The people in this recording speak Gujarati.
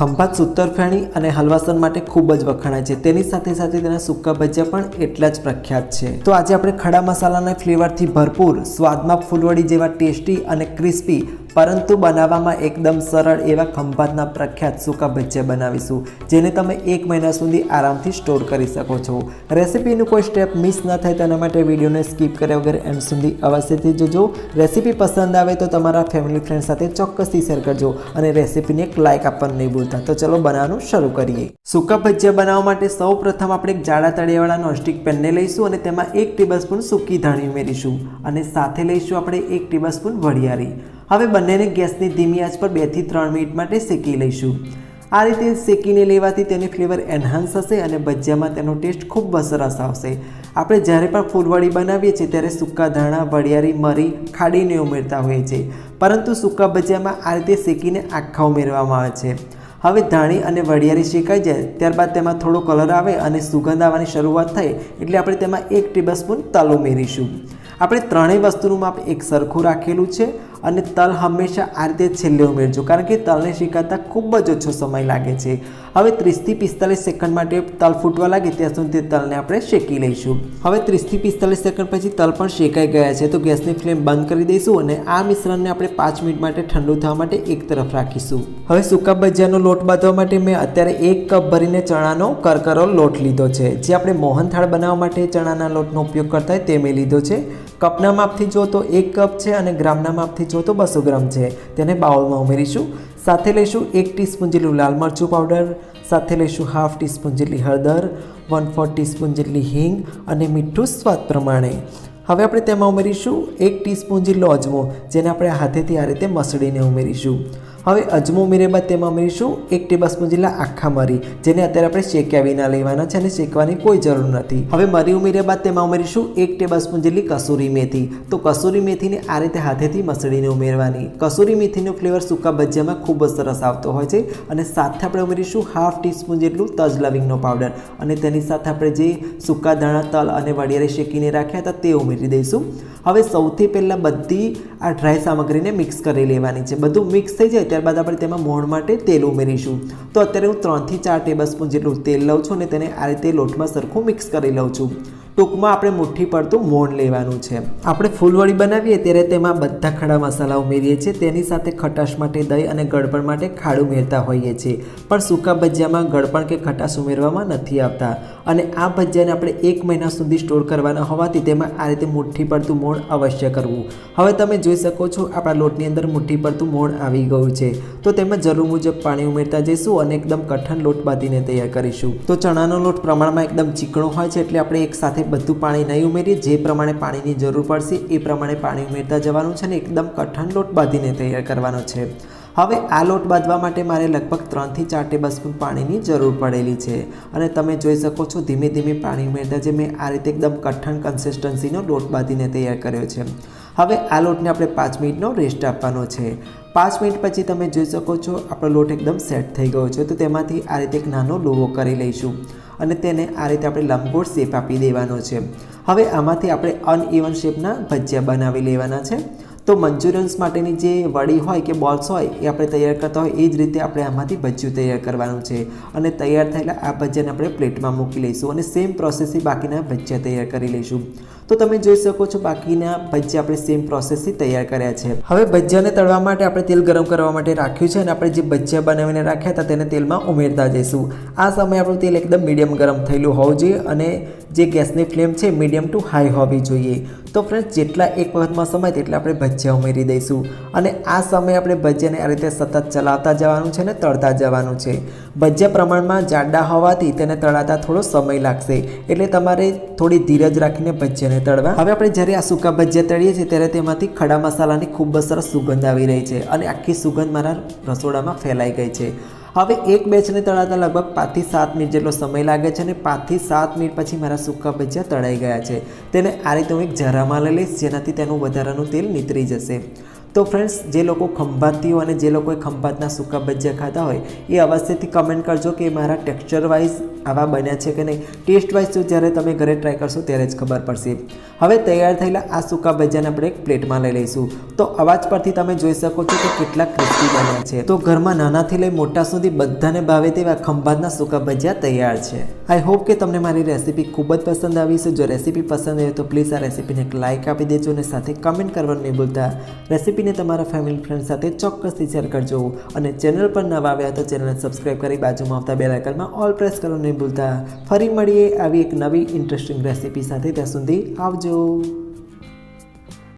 ખંભાત સૂતરફેણી અને હલવાસન માટે ખૂબ જ વખણાય છે. તેની સાથે સાથે તેના સૂકા ભજીયા પણ એટલા જ પ્રખ્યાત છે. તો આજે આપણે ખડા મસાલાના ફ્લેવરથી ભરપૂર સ્વાદમાં ફૂલવડી જેવા ટેસ્ટી અને ક્રિસ્પી પરંતુ બનાવવામાં એકદમ સરળ એવા ખંભાતના પ્રખ્યાત સૂકા ભજીયા બનાવીશું, જેને તમે એક મહિના સુધી આરામથી સ્ટોર કરી શકો છો. રેસીપીનું કોઈ સ્ટેપ મિસ ન થાય તેના માટે વિડીયોને સ્કીપ કર્યા વગર એન્ડ સુધી અવશ્યથી જોજો. રેસીપી પસંદ આવે તો તમારા ફેમિલી ફ્રેન્ડ સાથે ચોક્કસથી શેર કરજો અને રેસીપીને એક લાઇક આપવાનું નહીં ભૂલતા. તો ચલો બનાવવાનું શરૂ કરીએ. સૂકા ભજીયા બનાવવા માટે સૌ પ્રથમ આપણે એક જાડા તળિયાવાળા નોનસ્ટિક પેનને લઈશું અને તેમાં એક ટેબલસ્પૂન સૂકી ધાણી ઉમેરીશું અને સાથે લઈશું આપણે એક ટેબલસ્પૂન વરિયાળી. હવે બંનેને ગેસની ધીમી આંચ પર બેથી ત્રણ મિનિટ માટે શેકી લઈશું. આ રીતે શેકીને લેવાથી તેની ફ્લેવર એન્હાન્સ થશે અને ભજીયામાં તેનો ટેસ્ટ ખૂબ સરસ આવશે. આપણે જ્યારે પણ ફૂલવડી બનાવીએ છીએ ત્યારે સૂકા ધાણા વડિયારી મરી ખાડીને ઉમેરતા હોઈએ છીએ. પરંતુ સૂકા ભજીયામાં આ રીતે શેકીને આખા ઉમેરવામાં આવે છે. હવે ધાણી અને વડિયારી શેકાઈ જાય, ત્યારબાદ તેમાં થોડો કલર આવે અને સુગંધ આવવાની શરૂઆત થાય એટલે આપણે તેમાં એક ટેબલસ્પૂન તલ ઉમેરીશું. આપણે ત્રણેય વસ્તુનું માપ એક સરખું રાખેલું છે. અને તલ હંમેશા આ રીતે છેલ્લે ઉમેરજો, કારણ કે તલને શેકાતા ખૂબ જ ઓછો સમય લાગે છે. હવે ત્રીસથી પિસ્તાલીસ સેકન્ડ માટે તલ ફૂટવા લાગે, ત્યાં સુધી તે તલને આપણે શેકી લઈશું. હવે ત્રીસથી પિસ્તાલીસ સેકન્ડ પછી તલ પણ શેકાઈ ગયા છે, તો ગેસની ફ્લેમ બંધ કરી દઈશું અને આ મિશ્રણને આપણે પાંચ મિનિટ માટે ઠંડુ થવા માટે એક તરફ રાખીશું. હવે સૂકા ભજીયાનો લોટ બાંધવા માટે મેં અત્યારે એક કપ ભરીને ચણાનો કરકરો લોટ લીધો છે. જે આપણે મોહનથાળ બનાવવા માટે ચણાના લોટનો ઉપયોગ કરતા હોય તે મેં લીધો છે. કપના માપથી જો તો એક કપ છે અને ગ્રામના માપથી જો તો બસો ગ્રામ છે. તેને બાઉલમાં ઉમેરીશું. સાથે લઈશું એક ટીસ્પૂન જેટલું લાલ મરચું પાવડર. સાથે લઈશું હાફ ટીસ્પૂન જેટલી હળદર. વન ફોર ટીસ્પૂન જેટલી હિંગ અને મીઠું સ્વાદ પ્રમાણે. હવે આપણે તેમાં ઉમેરીશું એક ટીસ્પૂન જેટલો અજમો, જેને આપણે હાથેથી આ રીતે મસળીને ઉમેરીશું. હવે અજમો ઉમેર્યા બાદ તેમાં ઉમેરીશું એક ટેબલસ્પૂન જેટલા આખા મરી, જેને અત્યારે આપણે શેક્યા વિના લેવાના છે અને શેકવાની કોઈ જરૂર નથી. હવે મરી ઉમેર્યા બાદ તેમાં ઉમેરીશું એક ટેબલસ્પૂન જેટલી કસૂરી મેથી. તો કસૂરી મેથીને આ રીતે હાથેથી મસળીને ઉમેરવાની. કસૂરી મેથીનો ફ્લેવર સૂકા ભજીયામાં ખૂબ જ સરસ આવતો હોય છે અને સાથે આપણે ઉમેરીશું હાફ ટીસ્પૂન જેટલું તજ લવિંગનો પાવડર. અને તેની સાથે આપણે જે સૂકા ધાણા, તલ અને વડિયારે શેકીને રાખ્યા હતા તે ઉમેરી દઈશું. હવે સૌથી પહેલાં બધી આ ડ્રાય સામગ્રીને મિક્સ કરી લેવાની છે. બધું મિક્સ થઈ જાય ત્યારબાદ આપણે તેમાં મોણ માટે તેલ ઉમેરીશું. તો અત્યારે હું ત્રણથી ચાર ટેબલસ્પૂન જેટલું તેલ લઉં છું અને તેને આ રીતે લોટમાં સરખું મિક્સ કરી લઉં છું. ટૂંકમાં આપણે મુઠ્ઠી પડતું મોણ લેવાનું છે. આપણે ફૂલવડી બનાવીએ ત્યારે તેમાં બધા ખડા મસાલા ઉમેરીએ છીએ. તેની સાથે ખટાશ માટે દહીં અને ગળપણ માટે ખાડું ઉમેરતા હોઈએ છીએ. પણ સૂકા ભજીયામાં ગળપણ કે ખટાશ ઉમેરવામાં નથી આવતા. અને આ ભજીયાને આપણે એક મહિના સુધી સ્ટોર કરવાના હોવાથી તેમાં આ રીતે મુઠ્ઠી પડતું મોણ અવશ્ય કરવું. હવે તમે જોઈ શકો છો આપણા લોટની અંદર મુઠ્ઠી પડતું મોણ આવી ગયું છે. તો તેમાં જરૂર મુજબ પાણી ઉમેરતા જઈશું અને એકદમ કઠણ લોટ બાંધીને તૈયાર કરીશું. તો ચણાનો લોટ પ્રમાણમાં એકદમ ચીકણો હોય છે એટલે આપણે એકસાથે બધું પાણી નહીં ઉમેરીએ. જે પ્રમાણે પાણીની જરૂર પડશે એ પ્રમાણે પાણી ઉમેરતા જવાનું છે અને એકદમ કઠણ લોટ બાંધીને તૈયાર કરવાનો છે. હવે આ લોટ બાંધવા માટે મારે લગભગ ત્રણથી ચાર ટેબલસ્પૂન પાણીની જરૂર પડેલી છે અને તમે જોઈ શકો છો ધીમે ધીમે પાણી ઉમેરતા જે મેં આ રીતે એકદમ કઠણ કન્સિસ્ટન્સીનો લોટ બાંધીને તૈયાર કર્યો છે. હવે આ લોટને આપણે પાંચ મિનિટનો રેસ્ટ આપવાનો છે. પાંચ મિનિટ પછી તમે જોઈ શકો છો, આપણો લોટ એકદમ સેટ થઈ ગયો છે. તો તેમાંથી આ રીતે એક નાનો લોવો કરી લઈશું અને તેને આ રીતે આપણે લંબગોળ શેપ આપી દેવાનો છે. હવે આમાંથી આપણે અનઇવન શેપના ભજીયા બનાવી લેવાના છે. તો મંચુરિયન્સ માટેની જે વડી હોય કે બોલ્સ હોય, એ આપણે તૈયાર કરતા હોય, એ જ રીતે આપણે આમાંથી ભજીયું તૈયાર કરવાનું છે. અને તૈયાર થયેલા આ ભજીયાને આપણે પ્લેટમાં મૂકી લઈશું અને સેમ પ્રોસેસથી બાકીના ભજીયા તૈયાર કરી લઈશું. તો તમે જોઈ શકો છો બાકીના ભજીયા આપણે સેમ પ્રોસેસથી તૈયાર કર્યા છે. હવે ભજીયાને તળવા માટે આપણે તેલ ગરમ કરવા માટે રાખ્યું છે અને આપણે જે ભજીયા બનાવીને રાખ્યા હતા તેને તેલમાં ઉમેરતા જઈશું. આ સમયે આપણું તેલ એકદમ મીડિયમ ગરમ થયેલું હોવું જોઈએ અને જે ગેસની ફ્લેમ છે મીડિયમ ટુ હાઈ હોવી જોઈએ. તો ફ્રેન્ડ્સ જેટલા એક વખતમાં સમય તેટલા આપણે ભજીયા ઉમેરી દઈશું. અને આ સમયે આપણે ભજીયાને આ રીતે સતત ચલાવતા જવાનું છે અને તળતા જવાનું છે. ભજીયા પ્રમાણમાં જાડા હોવાથી તેને તળાતા થોડો સમય લાગશે. એટલે તમારે થોડી ધીરજ રાખીને ભજીયાને તળવા. હવે આપણે જ્યારે આ સૂકા ભજીયા તળીએ છીએ ત્યારે તેમાંથી ખડા મસાલાની ખૂબ જ સરસ સુગંધ આવી રહી છે. અને આખી સુગંધ મારા રસોડામાં ફેલાઈ ગઈ છે. હવે એક બેચને તળાતા લગભગ પાંચથી સાત મિનિટ જેટલો સમય લાગે છે અને પાંચથી સાત મિનિટ પછી મારા સૂકા ભજીયા તળાઈ ગયા છે. તેને આ રીતે હું એક જરામાં લઈ લઈશ જેનાથી તેનું વધારાનું તેલ નીતરી જશે. તો ફ્રેન્ડ્સ જે લોકો ખંભાતીઓ અને જે લોકોએ ખંભાતના સૂકા ભજીયા ખાતા હોય, એ અવશ્યથી કમેન્ટ કરજો કે મારા ટેક્સચર વાઇઝ આવા બન્યા છે કે નહીં. ટેસ્ટ વાઇઝ તો જ્યારે તમે ઘરે ટ્રાય કરશો, ત્યારે જ ખબર પડશે. હવે તૈયાર થયેલા આ સૂકા ભજીયાને આપણે એક પ્લેટમાં લઈ લઈશું. તો અવાજ પરથી તમે જોઈ શકો છો કે કેટલા ક્રિસ્પી બન્યા છે. તો ઘરમાં નાનાથી લઈ મોટા સુધી બધાને ભાવે તેવા ખંભાતના સૂકા ભજીયા તૈયાર છે. આઈ હોપ કે તમને મારી રેસીપી ખૂબ જ પસંદ આવી છે જો રેસીપી પસંદ આવે તો પ્લીઝ આ રેસીપીને એક લાઇક આપી દેજો અને સાથે કમેન્ટ કરવાનું નહીં ભૂલતા. રેસીપીને તમારા ફેમિલી ફ્રેન્ડ સાથે ચોક્કસથી શેર કરજો. અને ચેનલ પર નવા આવ્યા તો ચેનલને સબસ્ક્રાઈબ કરી બાજુમાં આવતા બે ઓલ પ્રેસ કરવાનું નહીં ભૂલતા. ફરી મળીએ આવી એક નવી ઇન્ટરેસ્ટિંગ રેસીપી સાથે ત્યાં સુધી આવજો.